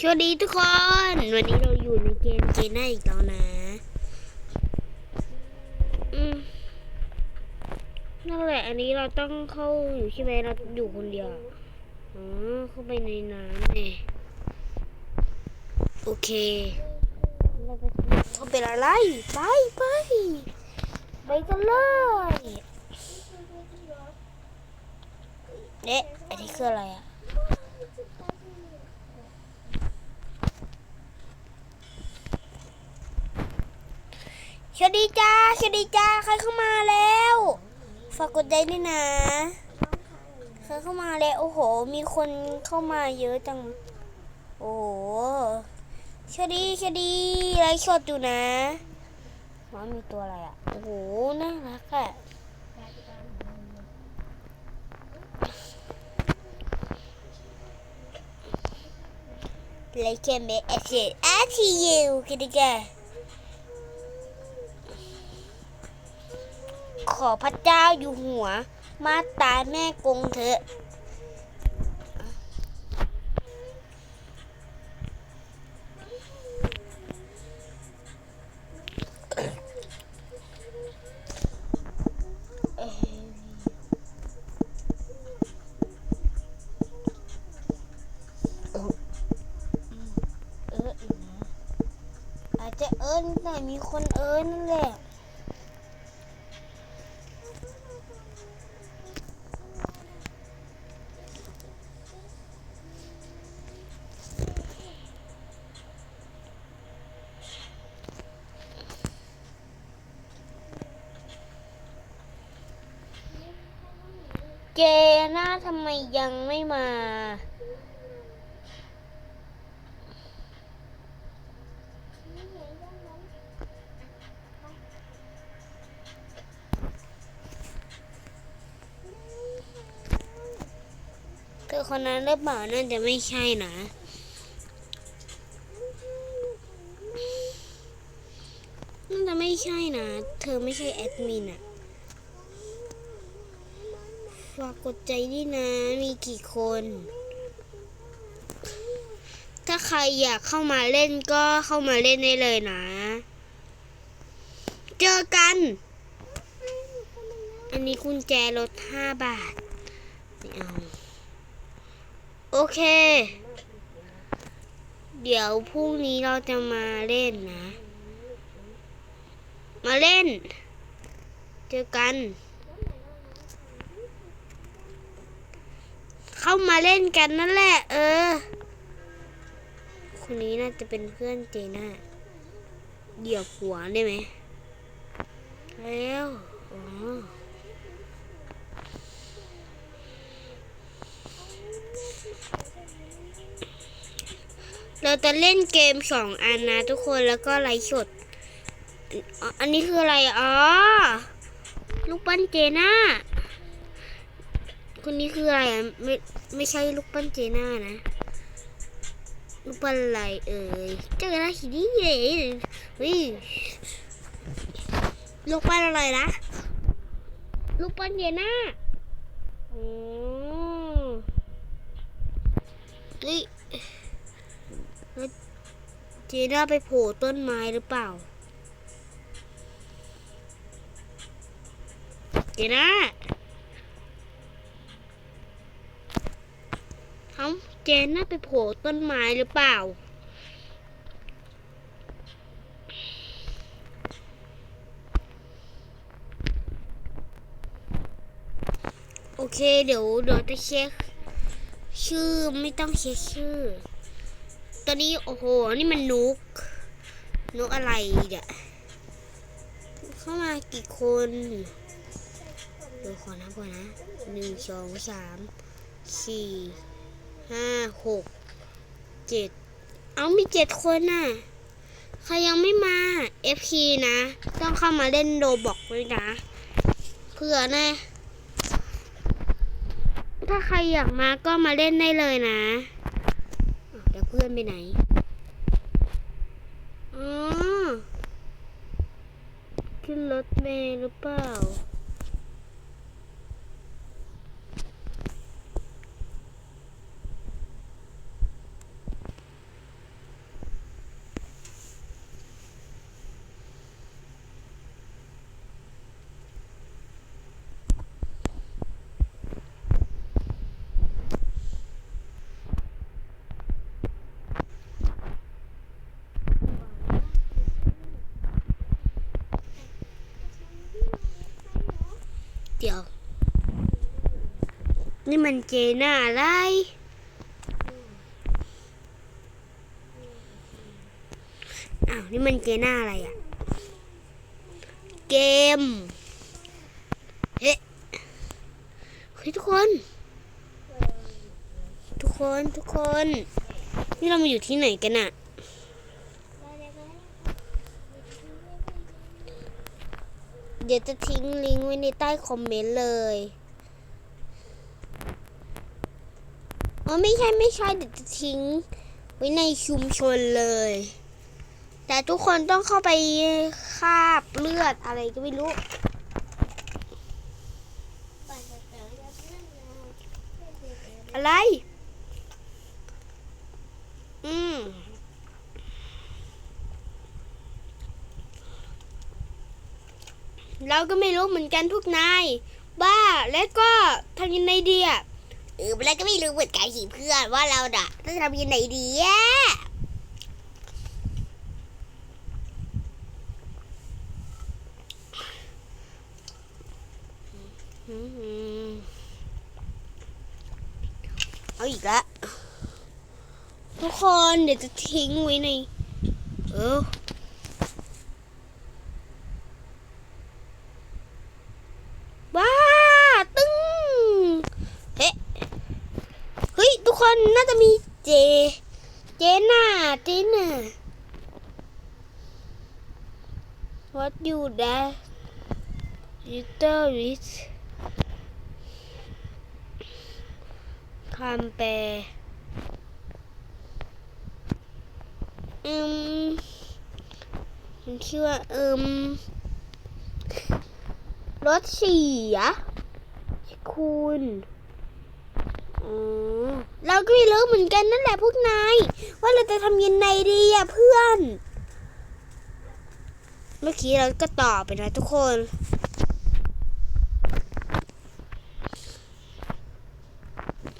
สวัสดีทุกคน วันนี้เราอยู่ในเกมเกมหน้าอีกแล้วนะอืมนั่นแหละ อันนี้เราต้องเข้าอยู่ใช่ไหมเราอยู่คนเดียวอ๋อเข้าไปในน้ำเนี่ยโอเคเราไปเขาเป็นอะไร ไปไปไปกันเลยเอ๊ะอันนี้คืออะไรอะ สวัสดีจ้าสวัสดีจ้าใครเข้ามาแล้วฝากกดไลค์ด้วยนะใครเข้ามาแล้วโอ้โห มีคนเข้ามาเยอะจัง โอ้โหสวัสดีสวัสดีไลฟ์สดอยู่นะว่ามีตัวอะไรอะโอ้โหน่ารักอะไลค์แค่เมสเอสเออทียูกันดีกว่า ขอพระเจ้าอยู่หัว มาตายแม่กงเถอะเอออีกนะอาจจะเอิญแต่มีคนเอิญนั่นแหละ เจน่าทำไมยังไม่มา เธอคนนั้นหรือเปล่าน่าจะไม่ใช่นะน่าจะไม่ใช่นะ เธอไม่ใช่แอดมินอะ ฝากกดใจด้วยนะ มีกี่คน ถ้าใครอยากเข้ามาเล่นก็เข้ามาเล่นได้เลยนะ เจอกัน อันนี้กุญแจรถห้าบาทไม่เอาโอเค เดี๋ยวพรุ่งนี้เราจะมาเล่นนะ มาเล่น เจอกัน เข้ามาเล่นกันนั่นแหละ เออ คนนี้น่าจะเป็นเพื่อนเจน่าเหยียบหัวได้ไหมแล้วอ๋อเราจะเล่นเกมสองอันนะทุกคนแล้วก็ไลฟ์สด อันนี้คืออะไร อ๋อ ลูกปั้นเจน่า คนนี้คืออะไรอะไม่ไม่ใช่ลูกปั้นเจน่านะ ลูกปั้นอะไรเอ่ยเจอแล้วทีนี้เลยเฮ้ยลูกปั้นอะไรนะลูกปั้นเจน่าอ๋อเฮ้ยแล้วเจน่าไปโผล่ต้นไม้หรือเปล่าเจน่า เอาเจน่าไปโผล่ต้นไม้หรือเปล่า โอเคเดี๋ยวเดี๋ยวจะเช็ค ชื่อไม่ต้องเช็คชื่อ ตอนนี้โอ้โห นี่มันนุก นุกอะไรเนี่ยเข้ามากี่คนเดี๋ยวขอนับก่อนนะหนึ่งสองสามสี่ ห้าหกเจ็ดเอามีเจ็ดคนน่ะใครยังไม่มา FP นะ ต้องเข้ามาเล่นโดบอกด้วยนะเพื่อนะ ถ้าใครอยากมาก็มาเล่นได้เลยนะอ้าวแล้วเพื่อนไปไหนอ๋อขึ้นรถเมล์หรือเปล่า เดี๋ยว นี่มันเจน่าอะไร อ้าว นี่มันเจน่าอะไรอะเกมเฮ้เฮ้ยทุกคน ทุกคน ทุกคน นี่เรามาอยู่ที่ไหนกันอะ เดี๋ยวจะทิ้งลิงก์ไว้ในใต้คอมเมนต์เลยอ๋อไม่ใช่ไม่ใช่เดี๋ยวจะทิ้งไว้ในชุมชนเลย แต่ทุกคนต้องเข้าไปคาบเลือดอะไรก็ไม่รู้ อืม เราก็ไม่รู้เหมือนกันทุกนายบ้าแล้วก็ทำยังไงดีอะเออแล้วก็ไม่รู้เหมือนกันสิเพื่อนว่าเราด่ะต้องทำยังไงดีอะอืมเอาอีกละทุกคนเดี๋ยวจะทิ้งไว้ในเออ ว้าตึ้งเฮ้เฮ้ยทุกคนน่าจะมีเจ เจน่าเจน่า What you that little rich คำแปลอืมมันชื่อว่าอืม รถเสีย คุณเราก็ไม่รู้เหมือนกันนั่นแหละพวกนาย ว่าเราจะทำยังไงดีอะเพื่อน เมื่อกี้เราก็ตอบไปนะทุกคน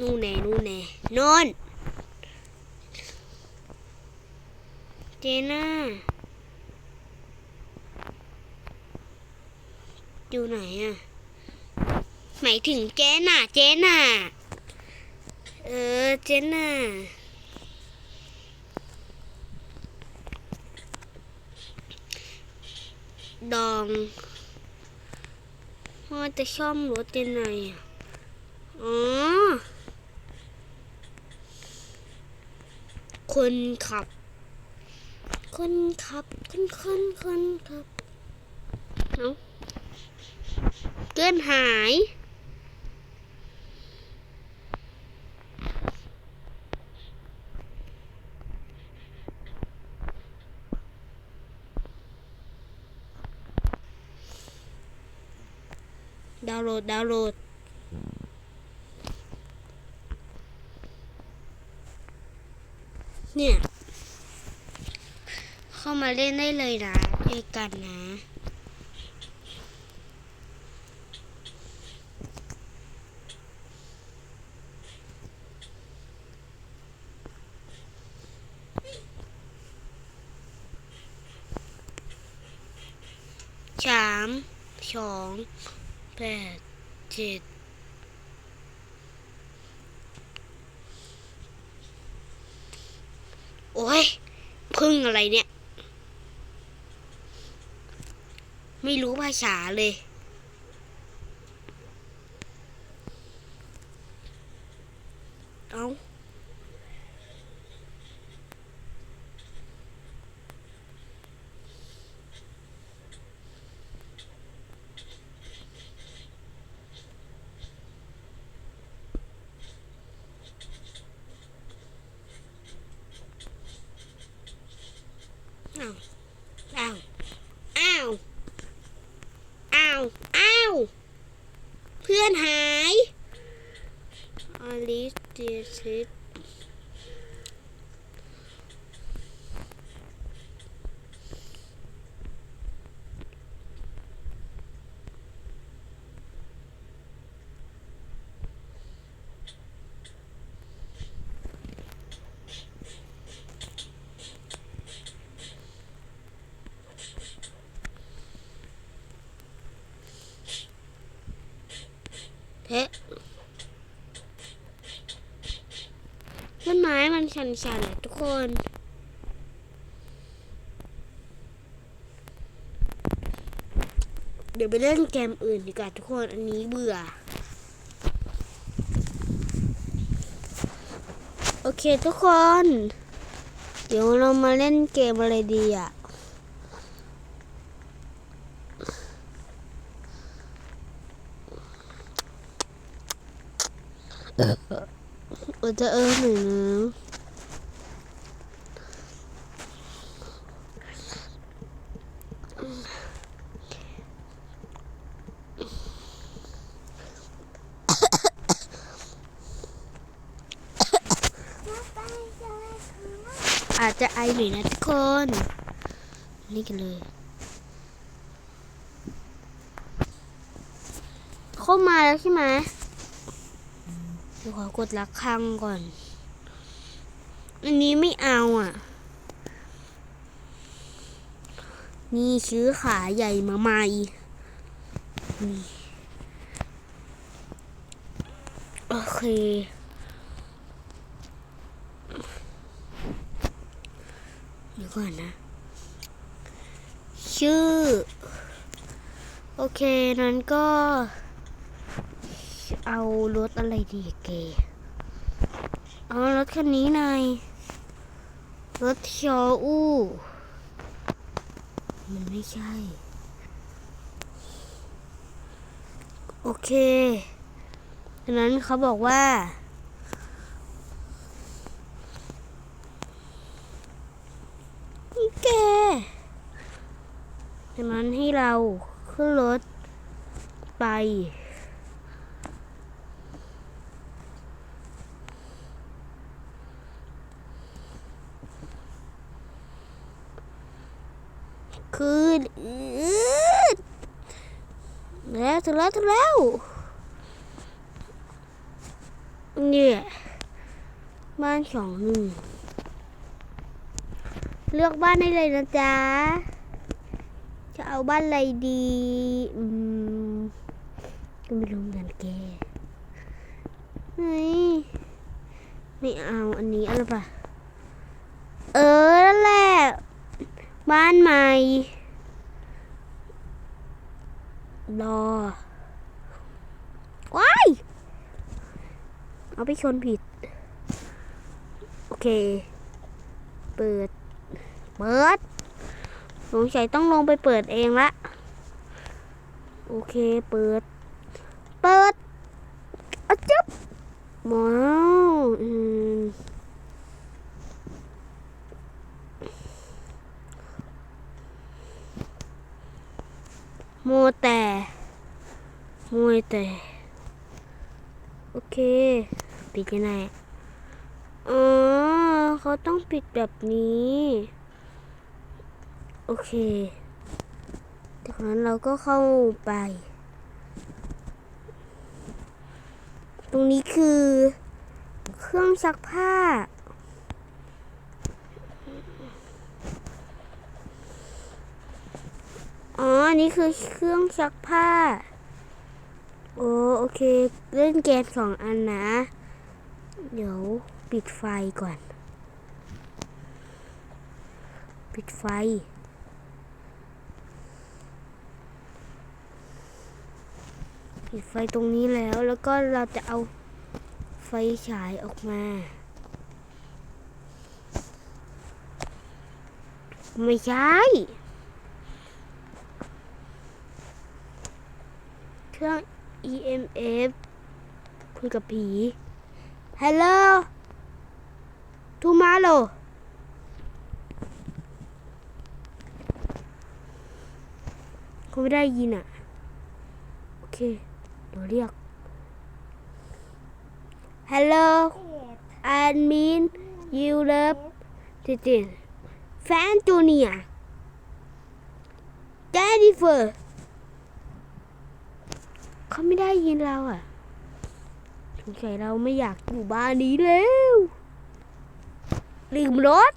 นู่นแน่นู่นแน่นอน เจน่า อยู่ไหนอะหมายถึงเจน่ะเจน่ะเออเจน่ะดองว่าจะซ่อมรถยังไงอะอ๋อ คนขับ คนขับ คนคนคนขับ เอ้า เกินหาย ดาวน์โหลด ดาวน์โหลดเนี่ย เข้ามาเล่นได้เลยนะด้วยกันนะ สามสอง แปดเจ็ดโอ้ยพึ่งอะไรเนี่ย ไม่รู้ภาษาเลยเอาอ้าวอ้าวอ้าวอ้าว เพื่อนหายอลิสเดียซิส ต้นไม้มันชันๆอะทุกคนเดี๋ยวไปเล่นเกมอื่นดีกว่าทุกคน อันนี้เบื่อ โอเคทุกคน เดี๋ยวเรามาเล่นเกมอะไรดีอะ ออจะเออหน่อยนะอาจจะไอหน่อยนะทุกคน นี่กันเลย เข้ามาแล้วใช่ไหม ดี๋ยวขอกดละครังก่อน อันนี้ไม่เอาอะ นี่ซื้อขาใหญ่มาใหม่โอเคเดี๋ยวก่อนนะ ชื่อ โอเค นั้นก็ เอารถอะไรดีเกเอารถคันนี้น่อยรถชออู้ มันไม่ใช่ โอเคดังนั้นเขาบอกว่า นี่แกดังนั้นให้เราขึ้นรถไป คืนอืด แล้วถึงแล้วถึงแล้วเนี่ยบ้านสองหนึ่งเลือกบ้านได้เลยนะจ๊ะ จะเอาบ้านอะไรดี อืมก็ไม่รู้เหมือนแกเฮ้ยไม่เอาอันนี้อะไรปะเออ นั่นแหละ บ้านใหม่ รอว้ายเอาไปชนผิด โอเค เปิด เปิดสงสัยต้องลงไปเปิดเองละ โอเค เปิด เปิดอะจึ๊บว้าวอืมมัวแต่ มัวแต่ โอเค ปิดยังไงอ๋อเขาต้องปิดแบบนี้ โอเค จากนั้นเราก็เข้าไป ตรงนี้คือ เครื่องซักผ้าอ๋อ อันนี้คือเครื่องซักผ้า โอ้โอเค เล่นเกมสองอันนะ เดี๋ยวปิดไฟก่อน ปิดไฟ ปิดไฟตรงนี้แล้วแล้วก็เราจะเอาไฟฉายออกมา ไม่ใช่เครื่อง EMF คุยกับผีฮัลโหลทูมาโลเขาไม่ได้ยินอะ โอเคเดี๋ยวเรียกฮัลโหล I mean you love ติตินแฟนจูเนียเจนนิ เขาไม่ได้ยินเราอะสงสัยเราไม่อยากอยู่บ้านนี้แล้วลืมรถ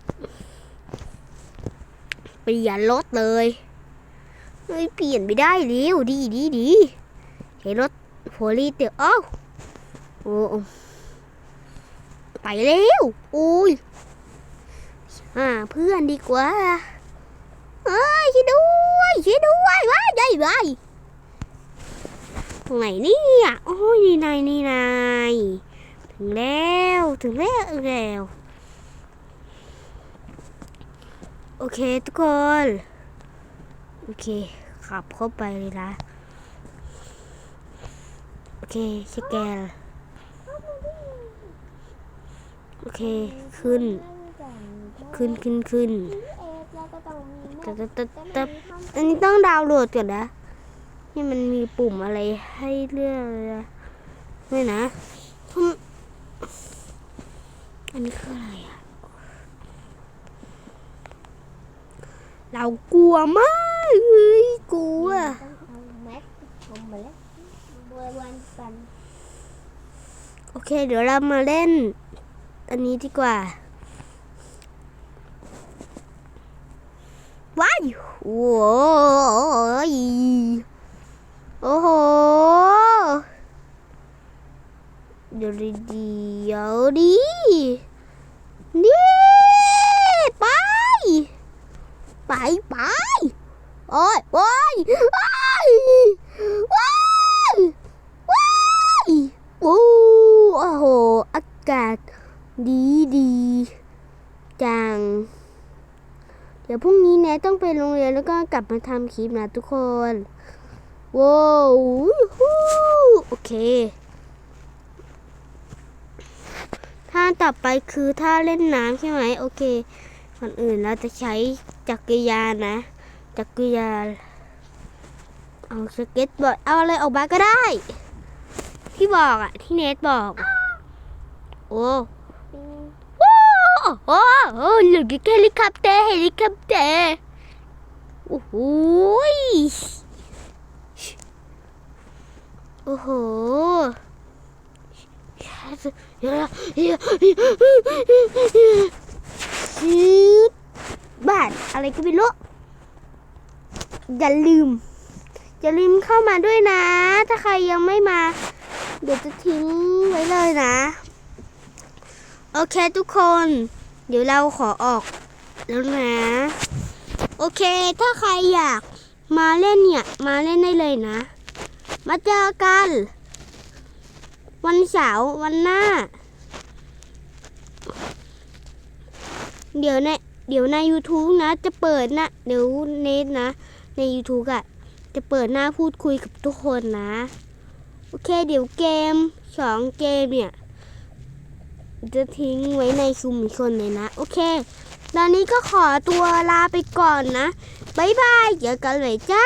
เปลี่ยนรถเลยเฮ้ยเปลี่ยนไม่ได้เร็วดีดีดีใช้รถโพลีเตอร์อ้าวโอ้ไปเร็วอุ้ยอ่าเพื่อนดีกว่าเอ้ยช่วยด้วยช่วยด้วยว้ายได้ว้าย ตรงไหนเนี่ยโอ้ยนี่นายนี่นายถึงแล้วถึงแล้วถึงแล้วโอเคทุกคนโอเคขับเข้าไปเลยนะโอเคสแกนโอเคขึ้น ขึ้นขึ้นขึ้นตึ๊บตึ๊บตึ๊บตึ๊บอันนี้ต้องดาวน์โหลดก่อนนะ นี่มันมีปุ่มอะไรให้เลือกเลยนะไม่นะทำอันนี้คืออะไรอะเรากลัวมากเฮ้ยกลัวโอเค เดี๋ยวเรามาเล่น อันนี้ดีกว่าว้ายโอ้ย อ้โห เดี๋ยวดิเดี๋ยวดินี่ ไป ไปไปโอ้ยโอ้ยโอ้ยโอ้ยโอ้ยโอ้โอ้โห อากาศดีดีจัง เดี๋ยวพรุ่งนี้แนต้องไปโรงเรียนแล้วก็กลับมาทำคลิปนะทุกคน ว้าวฮู้โอเค ท่าต่อไปคือท่าเล่นน้ำใช่ไหมโอเคก่อนอื่นเราจะใช้จักรยานนะ จักรยานเอาสเก็ตบอร์ดเอาอะไรออกมาก็ได้ ที่บอกอะที่เนทบอก โอ้โอ้โอ้โอ้หลุดเฮลิคอปเตอร์เฮลิคอปเตอร์โอ้โห โอ้โหชืดบ้านอะไรก็ไม่รู้อย่าลืม อย่าลืมเข้ามาด้วยนะ ถ้าใครยังไม่มา เดี๋ยวจะทิ้งไว้เลยนะ โอเคทุกคน เดี๋ยวเราขอออกแล้วนะ โอเค ถ้าใครอยากมาเล่นเนี่ย มาเล่นได้เลยนะ มาเจอกัน วันเสาร์วันหน้า เดี๋ยวในเดี๋ยวใน YouTube นะ จะเปิดนะ เดี๋ยวเนทนะ ใน YouTube อะจะเปิดหน้าพูดคุยกับทุกคนนะ โอเค เดี๋ยวเกมสองเกมเนี่ย จะทิ้งไว้ในซุมอีกคนเลยนะ โอเค ตอนนี้ก็ขอตัวลาไปก่อนนะ บ๊ายบาย เจอกันเลยจ้า